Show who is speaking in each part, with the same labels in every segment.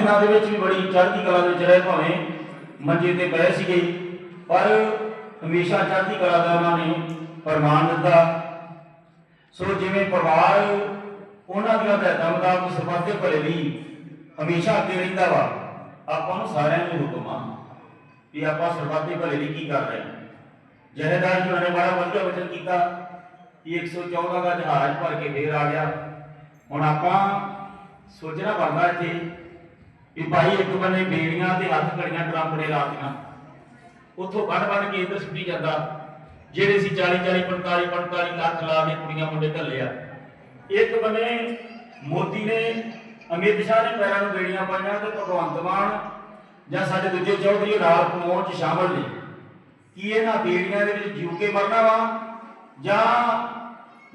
Speaker 1: ਦਿਨਾਂ ਦੇ ਵਿੱਚ ਵੀ ਬੜੀ ਚੜ੍ਹਦੀ ਕਲਾ ਦੇ ਵਿੱਚ ਰਹੇ ਭਾਵੇਂ ਮੰਜੇ ਤੇ ਪਏ ਸੀਗੇ, ਪਰ ਹਮੇਸ਼ਾ ਚੜ੍ਹਦੀ ਕਲਾ ਦਾ ਉਹਨਾਂ ਨੇ ਪ੍ਰਮਾਣ ਦਿੱਤਾ। ਸੋ ਜਿਵੇਂ ਪਰਿਵਾਰ ਉਹਨਾਂ ਦੀਆਂ ਹਦਾਇਤਾਂ ਮੁਤਾਬਕ ਸਰਬੱਤ ਦੇ ਭਲੇ ਲਈ ਹਮੇਸ਼ਾ ਅੱਗੇ ਰਹਿੰਦਾ ਵਾ, ਆਪਾਂ ਨੂੰ ਸਾਰਿਆਂ ਨੂੰ ਹੁਕਮ ਆ ਵੀ ਆਪਾਂ ਸਰਬੱਤ ਦੇ ਭਲੇ ਲਈ ਕੀ ਕਰ ਰਹੇ ਹਾਂ। ਜਹੇਦਾਰ ਜੀ ਨੇ ਬੜਾ ਵਧੀਆ ਵਚਨ ਕੀਤਾ ਕਿ 114 ਦਾ ਜਹਾਜ਼ ਭਰ ਕੇ ਫੇਰ ਆ ਗਿਆ। ਹੁਣ ਆਪਾਂ ਸੋਚਣਾ ਬਣਦਾ ਇੱਥੇ ਵੀ ਭਾਈ ਇੱਕ ਬੰਨੇ ਬੇੜੀਆਂ ਤੇ ਹੱਥ ਘੜੀਆਂ ਡਰਾਮੜੇ ਲਾਤੀਆਂ ਉੱਥੋਂ ਵੱਢ ਵੱਢ ਕੇ ਇੱਧਰ ਸੁੱਟੀ ਜਾਂਦਾ। ਜਿਹੜੇ ਸੀ 40 40 45 45 ਲੱਖ ਲਾ ਕੇ ਕੁੜੀਆਂ ਮੁੰਡੇ ਘੱਲੇ ਇੱਕ ਬੰਨੇ ਮੋਦੀ ਨੇ, ਅਮਿਤ ਸ਼ਾਹ ਨੇ ਪੈਰਾਂ ਨੂੰ ਬੇੜੀਆਂ ਪਾਈਆਂ ਤੇ ਭਗਵੰਤ ਮਾਨ ਜਾਂ ਸਾਡੇ ਦੂਜੇ ਚੌਧਰੀ ਨਾਲ ਕਮਾਉਣ ਚ ਸ਼ਾਮਲ ਨੇ। ਕੀ ਇਹਨਾਂ ਬੇੜੀਆਂ ਦੇ ਵਿੱਚ ਜੀਉ ਕੇ ਮਰਨਾ ਵਾ? ਜਾਂ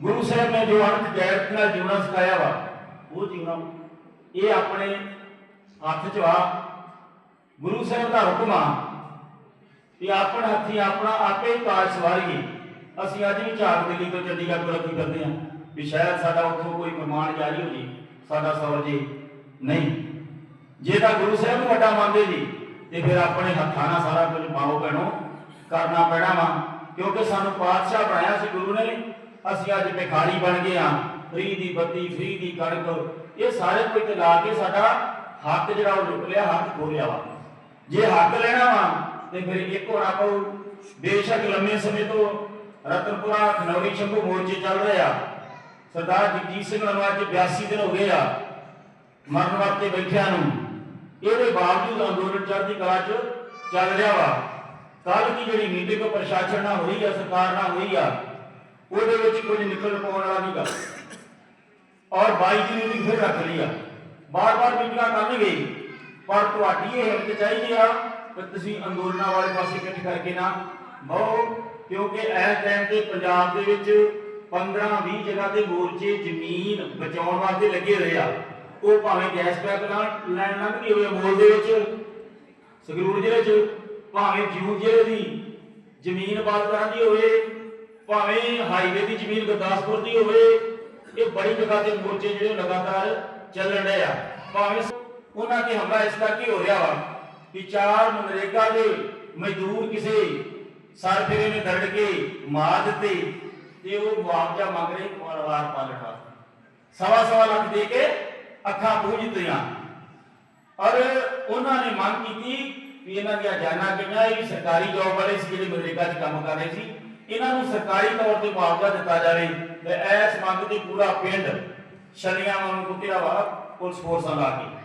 Speaker 1: ਗੁਰੂ ਸਾਹਿਬ ਨੇ ਜੋ ਅਣਖ ਗੈਰਤ ਨਾਲ ਜਿਉਣਾ ਸਿਖਾਇਆ ਵਾ? ਉਹ ਜਿਉਣਾ ਇਹ ਆਪਣੇ ਹੱਥ 'ਚ ਆ ਗੁਰੂ ਸਾਹਿਬ ਦਾ ਹੁਕਮ ਆ ਕਿ ਆਪਣੇ ਹੱਥੀ ਆਪਣਾ ਆਪੇ ਹੀ ਸਵਾਰੀਏ। ਅਸੀਂ ਅੱਜ ਵੀ ਝਾਕ ਦਿੱਲੀ ਤੋਂ ਚੰਡੀਗੜ੍ਹ ਤੋਂ ਲੱਗੀ ਕਰਦੇ ਹਾਂ ਵੀ ਸ਼ਾਇਦ ਸਾਡਾ ਉੱਥੋਂ ਕੋਈ ਪ੍ਰਮਾਣ ਜਾਰੀ ਹੋ ਜੇ ਸਾਡਾ ਸੌਰ ਜੇ। ਨਹੀਂ। ਜੇ ਤਾਂ ਗੁਰੂ ਸਾਹਿਬ ਨੂੰ ਵੱਡਾ ਮੰਨਦੇ ਜੀ, ਤੇ ਫਿਰ ਆਪਣੇ ਹੱਥਾਂ ਨਾਲ ਸਾਰਾ ਕੁਝ ਪਾਓ ਪੈਣੋ ਕਰਨਾ ਪੈਣਾ ਵਾ। ਕਿਉਂਕਿ ਸਾਨੂੰ ਪਾਤਸ਼ਾਹ ਬਣਾਇਆ ਸੀ ਗੁਰੂ ਨੇ ਅਸੀਂ ਅੱਜ ਭਿਖਾਰੀ ਬਣ ਗਏ ਆ ਫ੍ਰੀ ਦੀ ਬੱਤੀ, ਫ੍ਰੀ ਦੀ ਕਣਕ। ਇਹ ਸਾਰੇ ਕੁਝ ਲਾ ਕੇ ਸਾਡਾ ਹੱਕ ਜਿਹੜਾ ਉਹ ਲੁੱਟ ਲਿਆ, ਹੱਕ ਖੋ ਲਿਆ ਵਾ। ਜੇ ਹੱਕ ਲੈਣਾ ਵਾ, ਤੇ ਫਿਰ ਇੱਕ ਹੋਣਾ ਪਊ। ਬੇਸ਼ੱਕ ਲੰਮੇ ਸਮੇਂ ਤੋਂ ਰਤਨਪੁਰਾ, ਖਨੌਰੀ, ਸ਼ੰਭੂ ਮੋਰਚੇ ਚੱਲ ਰਹੇ ਸਰਦਾਰ ਜਗਜੀਤ ਸਿੰਘ ਨੂੰ ਅੱਜ 82 ਦਿਨ ਹੋ ਗਏ ਆ ਮਰਨ ਵਰਤੇ ਬੈਠਿਆਂ ਨੂੰ। ਇਹਦੇ ਬਾਵਜੂਦ ਅੰਦੋਲਨ ਚੜ੍ਹਦੀ ਕਲਾ 'ਚ ਚੱਲ ਰਿਹਾ ਵਾ। ਕੱਲ ਦੀ ਜਿਹੜੀ ਮੀਟਿੰਗ ਪ੍ਰਸ਼ਾਸਨ ਨਾਲ ਹੋਈ ਆ, ਸਰਕਾਰ ਨਾਲ ਹੋਈ ਆ, ਉਹਦੇ ਵਿੱਚ ਕੁਝ ਨਿਕਲ ਪਾਉਣ ਵਾਲਾ ਨਹੀਂ ਗਾ ਔਰ 22 ਦੀ ਫਿਰ ਰੱਖ ਲਈ ਆ। ਬਾਰ-ਬਾਰ ਮੀਟਿੰਗਾਂ ਕਰਨਗੇ ਪਰ ਤੁਹਾਡੀ ਇਹ ਹਿੰਮਤ ਚਾਹੀਦੀ ਆ ਕਿ ਤੁਸੀਂ ਅੰਦੋਲਨਾਂ ਵਾਲੇ ਪਾਸੇ ਇਕੱਠ ਕਰਕੇ ਨਾ ਬਹੁ ਕਿਉਂਕਿ ਇਸ ਟਾਈਮ ਤੇ ਪੰਜਾਬ ਦੇ ਵਿੱਚ 15-20 ਜਗ੍ਹਾ ਤੇ ਮੋਰਚੇ ਜ਼ਮੀਨ ਬਚਾਉਣ ਵਾਸਤੇ ਲੱਗੇ ਹੋਏ ਆ। ਉਹ ਭਾਵੇਂ ਗੈਸ ਪੈਪ ਲੈਣ ਲੰਘਦੀ ਹੋਵੇ ਮੋਲ ਦੇ ਵਿੱਚ, ਸੰਗਰੂਰ ਜ਼ਿਲ੍ਹੇ 'ਚ, ਭਾਵੇਂ ਜੀਉ ਜ਼ਿਲ੍ਹੇ ਦੀ ਜ਼ਮੀਨ ਬਾਤ ਦੀ ਹੋਵੇ, ਭਾਵੇਂ ਹਾਈਵੇ ਦੀ ਜ਼ਮੀਨ ਗੁਰਦਾਸਪੁਰ ਦੀ ਹੋਵੇ, ਇਹ ਬੜੀ ਜਗ੍ਹਾ ਤੇ ਮੋਰਚੇ ਜਿਹੜੇ ਲਗਾਤਾਰ ਚੱਲਣ ਰਹੇ ਆ। ਭਾਵੇਂ ਉਹਨਾਂ ਤੇ ਹਮਲਾ ਇਸ ਕਰਕੇ ਹੋ ਰਿਹਾ ਵਾ ਕਿ ਚਾਰ ਮਨਰੇਗਾ ਦੇ ਮਜ਼ਦੂਰ ਕਿਸੇ ਸਰਫੇਰੇ ਨੇ ਦਰੜ ਕੇ ਮਾਰ ਦਿੱਤੇ ਤੇ ਉਹ ਮੁਆਵਜ਼ਾ ਮੰਗ ਰਹੇ ਪਰਿਵਾਰ ਪਾਲਣ ਸਵਾ ਸਵਾ ਲੱਖ ਦੇ ਕੇ ਅੱਖਾਂ ਪੂੰਝ ਦਿੱਤੀਆਂ ਔਰ ਉਹਨਾਂ ਨੇ ਮੰਗ ਕੀਤੀ ਵੀ ਇਹਨਾਂ ਦੀਆਂ ਜਾਨਾਂ ਕਿੰਨਾ ਇਹ ਵੀ ਸਰਕਾਰੀ ਜੌਬ ਵਾਲੇ ਸੀ ਜਿਹੜੇ ਮਨਰੇਗਾ 'ਚ ਕੰਮ ਕਰ ਰਹੇ ਸੀ। ਇਹਨਾਂ ਨੂੰ ਸਰਕਾਰੀ ਤੌਰ ਤੇ ਮੁਆਵਜ਼ਾ ਦਿੱਤਾ ਜਾਵੇ ਤੇ ਐਸ ਮੰਗ ਤੇ ਪੂਰਾ ਪਿੰਡ ਛਲੀਆਂ ਵਾਂਗ ਕੁੱਤਿਆ ਵਾ ਪੁਲਿਸ ਫੋਰਸ ਲਾ ਕੇ।